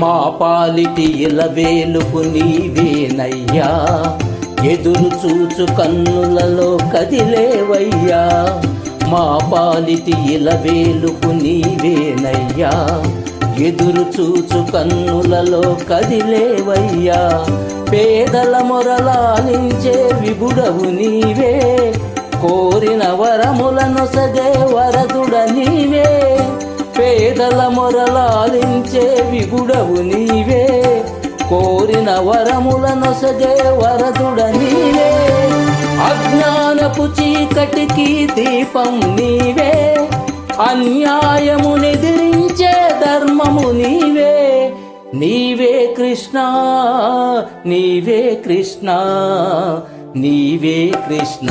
మా పాలిటి ఇలవేలుపు నీవేనయ్యా. ఎదురు చూచు కన్నులలో కదిలేవయ్యా. మా పాలిటి ఇలవేలుపు నీవేనయ్యా. ఎదురు చూచు కన్నులలో కదిలేవయ్యా. పేదల మొరలాలించే విభుడవు నీవే. కోరిన వరములను సదే వరదుడ నీవే. పేదల మొరలాలించే విగుడవు నీవే. కోరిన వరముల సగే వరదుడ నీవే. అజ్ఞానపు చీకటికి దీపం నీవే. అన్యాయమునెదిరించే ధర్మము నీవే. నీవే కృష్ణ నీవే కృష్ణ నీవే కృష్ణ.